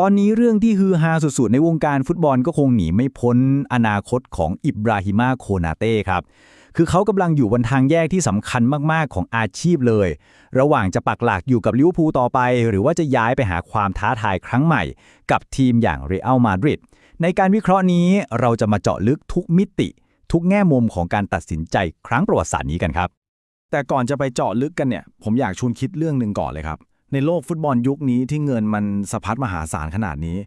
ตอนนี้เรื่องที่ฮือฮาสุดๆ ในวงการฟุตบอลก็คงหนีไม่พ้นอนาคตของอิบราฮิมาโคนาเต้ครับ คือเขากำลังอยู่บนทางแยกที่สำคัญมากๆของอาชีพเลย ระหว่างจะปักหลักอยู่กับลิเวอร์พูลต่อไป หรือว่าจะย้ายไปหาความท้าทายครั้งใหม่ กับทีมอย่างเรอัลมาดริดในการวิเคราะห์นี้เราจะมาเจาะลึกทุกมิติ ทุกแง่มุมของการตัดสินใจครั้งประวัติศาสตร์นี้กันครับ แต่ก่อนจะไปเจาะลึกกันเนี่ย ผมอยากชวนคิดเรื่องหนึ่งก่อนเลยครับ ในโลกฟุตบอลยุคนี้ที่เงินมันสะพัดมหาศาลขนาดนี้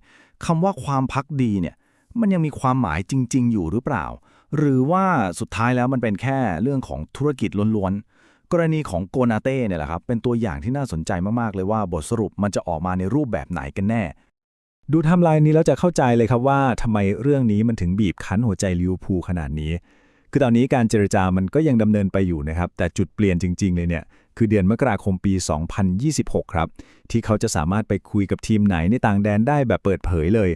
คำว่าความพักดีเนี่ยมันยังมีความหมายจริง ๆ อยู่หรือเปล่า หรือว่าสุดท้ายแล้วมันเป็นแค่เรื่องของธุรกิจล้วนๆ กรณีของโกนาเต้เนี่ยแหละครับ เป็นตัวอย่างที่น่าสนใจมากๆ เลยว่าบทสรุปมันจะออกมาในรูปแบบไหนกันแน่ ดูไทำลายนี้แล้วจะเข้าใจเลยครับว่าทำไมเรื่องนี้มันถึงบีบคั้นหัวใจลิวพูขนาดนี้ คือตอนนี้การเจรจามันก็ยังดำเนินไปอยู่นะครับ แต่จุดเปลี่ยนจริง ๆ เลยเนี่ย คือเดือนมกราคมปี 2026 ครับ ที่เขาจะสามารถไปคุยกับทีมไหนในต่างแดนได้แบบเปิดเผยเลย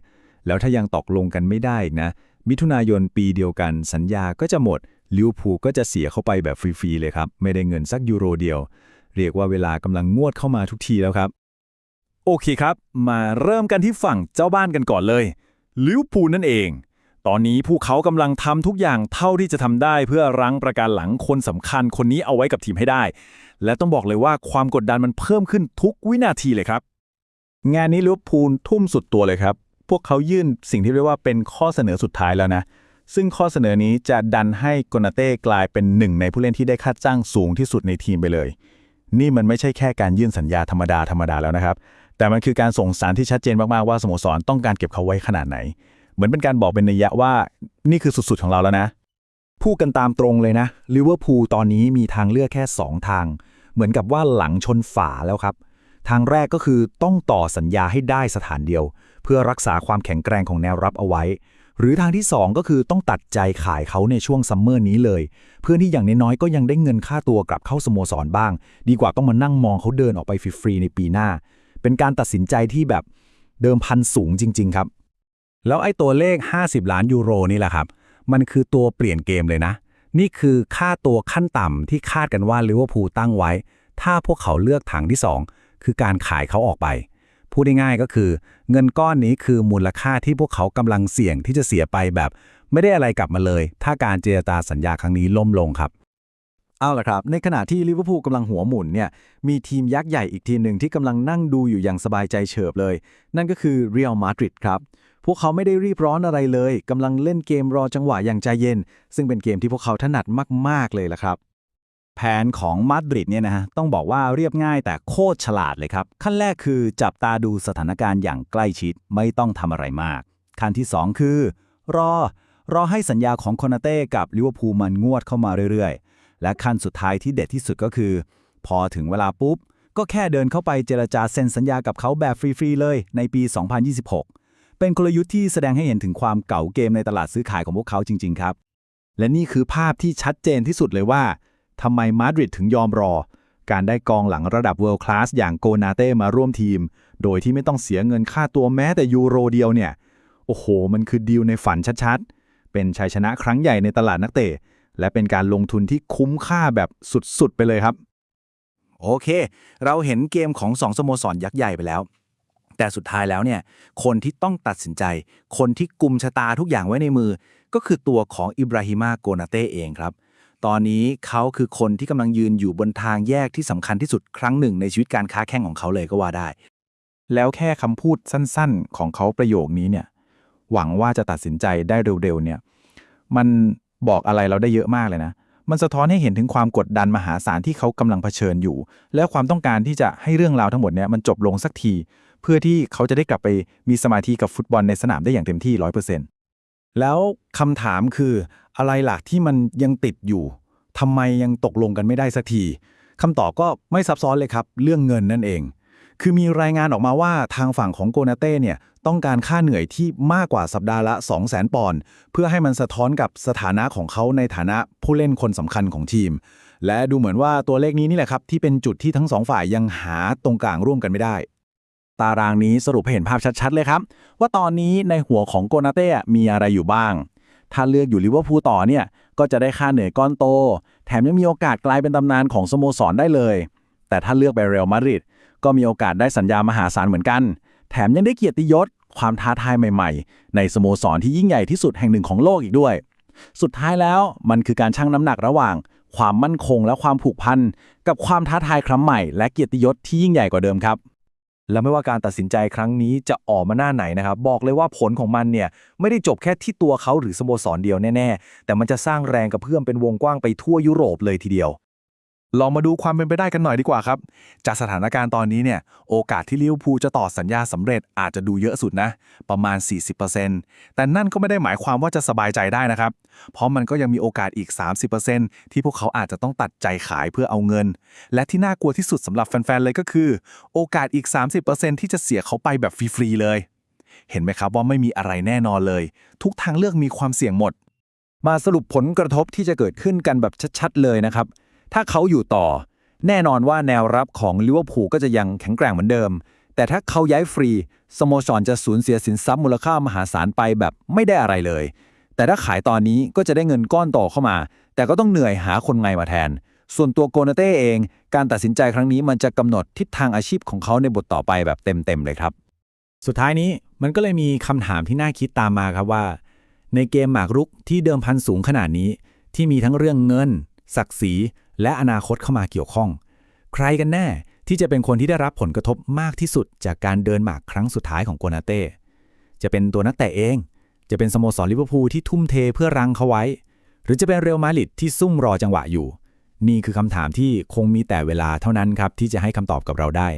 แล้วถ้ายังตกลงกันไม่ได้นะ มิถุนายนปีเดียวกัน สัญญาก็จะหมดลิวพูก็จะเสียเข้าไปแบบฟรีๆเลยครับ ไม่ได้เงินสักยูโรเดียว เรียกว่าเวลากำลังงวดเข้ามาทุกทีแล้วครับ โอเคครับ มาเริ่มกันที่ฝั่งเจ้าบ้านกันก่อนเลยลิวพูนั่นเอง ตอนนี้พวกเขากำลังทำทุกอย่างเท่าที่จะทำได้เพื่อรั้งประกันหลังคนสำคัญคนนี้เอาไว้กับทีมให้ได้ และต้องบอกเลยว่าความกดดันมันเพิ่มขึ้นทุกวินาทีเลยครับ งานนี้ลิเวอร์พูลทุ่มสุดตัวเลยครับ พวกเขายื่นสิ่งที่เรียกว่าเป็นข้อเสนอสุดท้ายแล้วนะ ซึ่งข้อเสนอนี้จะดันให้โกนาเต้กลายเป็นหนึ่งในผู้เล่นที่ได้ค่าจ้างสูงที่สุดในทีมไปเลย นี่มันไม่ใช่แค่การยื่นสัญญาธรรมดาธรรมดาแล้วนะครับ แต่มันคือการส่งสารที่ชัดเจนมากๆว่าสโมสรต้องการเก็บเขาไว้ขนาดไหน เหมือนเป็นการบอกเป็นนัยยะว่า นี่คือสุดๆของเราแล้วนะพูดกันตามตรงเลยนะลิเวอร์พูลตอนนี้มีทางเลือกแค่ 2 ทาง เหมือนกับว่าหลังชนฝาแล้วครับ ทางแรกก็คือต้องต่อสัญญาให้ได้สถานเดียว เพื่อรักษาความแข็งแกร่งของแนวรับเอาไว้ หรือทางที่ 2 ก็คือต้องตัดใจขายเขาในช่วงซัมเมอร์นี้เลย เพื่อที่อย่างน้อยๆก็ยังได้เงินค่าตัวกลับเข้าสโมสรบ้าง ดีกว่าต้องมานั่งมองเขาเดินออกไปฟรีๆในปีหน้า เป็นการตัดสินใจที่แบบเดิมพันสูงจริง ๆ ครับ แล้วไอ้ตัวเลข 50 ล้านยูโรนี่แหละครับ มันคือตัวเปลี่ยนเกมเลยนะ นี่คือค่าตัวขั้นต่ำที่คาดกันว่าลิเวอร์พูลตั้งไว้ ถ้าพวกเขาเลือกทางที่ 2 คือการขายเขาออกไป พูดง่ายๆก็คือ เงินก้อนนี้คือมูลค่าที่พวกเขากำลังเสี่ยงที่จะเสียไปแบบ ไม่ได้อะไรกลับมาเลย ถ้าการเจรจาสัญญาครั้งนี้ล่มลงครับเอาล่ะครับ ในขณะที่ลิเวอร์พูลกำลังหัวหมุนเนี่ย มีทีมยักษ์ใหญ่อีกทีมหนึ่งที่กำลังนั่งดูอยู่อย่างสบายใจเฉิบเลย นั่นก็คือเรอัลมาดริดครับ พวกเขาไม่ได้รีบร้อนอะไรเลยกำลังเล่นเกมรอจังหวะอย่างใจเย็น ซึ่งเป็นเกมที่พวกเขาถนัดมาก ๆ เลยล่ะครับ แผนของมาดริดเนี่ยนะฮะต้องบอกว่าเรียบง่ายแต่โคตรฉลาดเลยครับ ขั้นแรกคือจับตาดูสถานการณ์อย่างใกล้ชิดไม่ต้องทำอะไรมาก ขั้นที่ 2 คือ รอ รอให้สัญญาของโคนาเต้กับลิเวอร์พูลมันงวดเข้ามาเรื่อยๆ และขั้นสุดท้ายที่เด็ดที่สุดก็คือ พอถึงเวลาปุ๊บก็แค่เดินเข้าไปเจรจาเซ็นสัญญากับเขาแบบฟรีๆเลยในปี 2026 เป็นกลยุทธ์ที่แสดงให้เห็นถึงความเก่าเกมในตลาดซื้อขายของพวกเขาจริง ๆ ครับ และนี่คือภาพที่ชัดเจนที่สุดเลยว่าทำไมมาดริดถึงยอมรอ การได้กองหลังระดับเวิลด์คลาสอย่างโกนาเต้มาร่วมทีม โดยที่ไม่ต้องเสียเงินค่าตัวแม้แต่ยูโรเดียวเนี่ย โอ้โห มันคือดีลในฝันชัดๆ เป็นชัยชนะครั้งใหญ่ในตลาดนักเตะ และเป็นการลงทุนที่คุ้มค่าแบบสุดๆ ไปเลยครับ โอเค เราเห็นเกมของสองสโมสรยักษ์ใหญ่ไปแล้ว แต่สุดท้ายแล้วเนี่ยคนที่ต้องตัดสินใจ คนที่กุมชะตาทุกอย่างไว้ในมือ ก็คือตัวของอิบราฮิมาโกนาเต้เองครับ ตอนนี้เขาคือคนที่กำลังยืนอยู่บนทางแยกที่สำคัญที่สุดครั้งหนึ่งในชีวิตการค้าแข่งของเขาเลยก็ว่าได้ แล้วแค่คำพูดสั้นๆ ของเขาประโยคนี้เนี่ยหวังว่าจะตัดสินใจได้เร็วๆเนี่ยมันบอกอะไรเราได้เยอะมากเลยนะ มันสะท้อนให้เห็นถึงความกดดันมหาศาลที่เขากำลังเผชิญอยู่ และความต้องการที่จะให้เรื่องราวทั้งหมดเนี่ยมันจบลงสักที เพื่อที่เขาจะได้กลับไปมีสมาธิกับฟุตบอลในสนามได้อย่างเต็มที่ร้อยเปอร์เซ็นต์แล้วคำถามคืออะไรหล่ะที่มันยังติดอยู่ทำไมยังตกลงกันไม่ได้สักทีคำตอบก็ไม่ซับซ้อนเลยครับ เรื่องเงินนั่นเอง คือมีรายงานออกมาว่าทางฝั่งของโกนาเต้เนี่ยต้องการค่าเหนื่อยที่มากกว่าสัปดาห์ละ 2 0 0 0 0 0 ปอนด์เพื่อให้มันสะท้อนกับสถานะของเขาในฐานะผู้เล่นคนสำคัญของทีม และดูเหมือนว่าตัวเลขนี้นี่แหละครับที่เป็นจุดที่ทั้งสองฝ่ายยังหาตรงกลางร่วมกันไม่ได้ ตารางนี้สรุปให้เห็นภาพชัดๆเลยครับ ว่าตอนนี้ในหัวของโกนาเต้มีอะไรอยู่บ้าง ถ้าเลือกอยู่ลิเวอร์พูลต่อเนี่ยก็จะได้ค่าเหนื่อยก้อนโต แถมยังมีโอกาสกลายเป็นตำนานของสโมสรได้เลย แต่ถ้าเลือกไปเรอัลมาดริดก็มีโอกาสได้สัญญามหาศาลเหมือนกัน แถมยังได้เกียรติยศ ความท้าทายใหม่ๆ ในสโมสรที่ยิ่งใหญ่ที่สุดแห่งหนึ่งของโลกอีกด้วย สุดท้ายแล้วมันคือการชั่งน้ำหนักระหว่าง ความมั่นคงและความผูกพันกับความท้าทายครั้งใหม่ และเกียรติยศที่ยิ่งใหญ่กว่าเดิมครับ และไม่ว่าการตัดสินใจครั้งนี้จะออกมาหน้าไหนนะครับ บอกเลยว่าผลของมันเนี่ยไม่ได้จบแค่ที่ตัวเขาหรือสโมสรเดียวแน่ ๆ แต่มันจะสร้างแรงกระเพื่อมเป็นวงกว้างไปทั่วยุโรปเลยทีเดียว ลองมาดูความเป็นไปได้กันหน่อยดีกว่าครับ จากสถานการณ์ตอนนี้เนี่ย โอกาสที่ลิเวอร์พูลจะต่อสัญญาสำเร็จอาจจะดูเยอะสุดนะ ประมาณ 40%แต่นั่นก็ไม่ได้หมายความว่าจะสบายใจได้นะครับ เพราะมันก็ยังมีโอกาสอีก 30%ที่พวกเขาอาจจะต้องตัดใจขายเพื่อเอาเงิน และที่น่ากลัวที่สุดสำหรับแฟนๆเลยก็คือ โอกาสอีก 30%ที่จะเสียเขาไปแบบฟรีๆเลย เห็นไหมครับว่าไม่มีอะไรแน่นอนเลย ทุกทางเลือกมีความเสี่ยงหมด มาสรุปผลกระทบที่จะเกิดขึ้นกันแบบชัดๆเลยนะครับ ถ้าเขาอยู่ต่อ แน่นอนว่าแนวรับของลิเวอร์พูลก็จะยังแข็งแกร่งเหมือนเดิม แต่ถ้าเขาย้ายฟรี สโมสรจะสูญเสียสินทรัพย์มูลค่ามหาศาลไปแบบไม่ได้อะไรเลย แต่ถ้าขายตอนนี้ก็จะได้เงินก้อนต่อเข้ามา แต่ก็ต้องเหนื่อยหาคนใหม่มาแทน ส่วนตัวโกนาเต้เอง การตัดสินใจครั้งนี้มันจะกำหนดทิศทางอาชีพของเขาในบทต่อไปแบบเต็มๆเลยครับ สุดท้ายนี้มันก็เลยมีคำถามที่น่าคิดตามมาครับว่า ในเกมหมากรุกที่เดิมพันสูงขนาดนี้ ที่มีทั้งเรื่องเงิน ศักดิ์ศรี และอนาคตเข้ามาเกี่ยวข้อง ใครกันแน่ที่จะเป็นคนที่ได้รับผลกระทบมากที่สุด จากการเดินหมากครั้งสุดท้ายของโกนาเต้จะเป็นตัวนักเตะเอง จะเป็นสโมสรลิเวอร์พูลที่ทุ่มเทเพื่อรังเขาไว้ หรือจะเป็นเรอัลมาดริดที่ซุ่มรอจังหวะอยู่ นี่คือคำถามที่คงมีแต่เวลาเท่านั้นครับที่จะให้คำตอบกับเราได้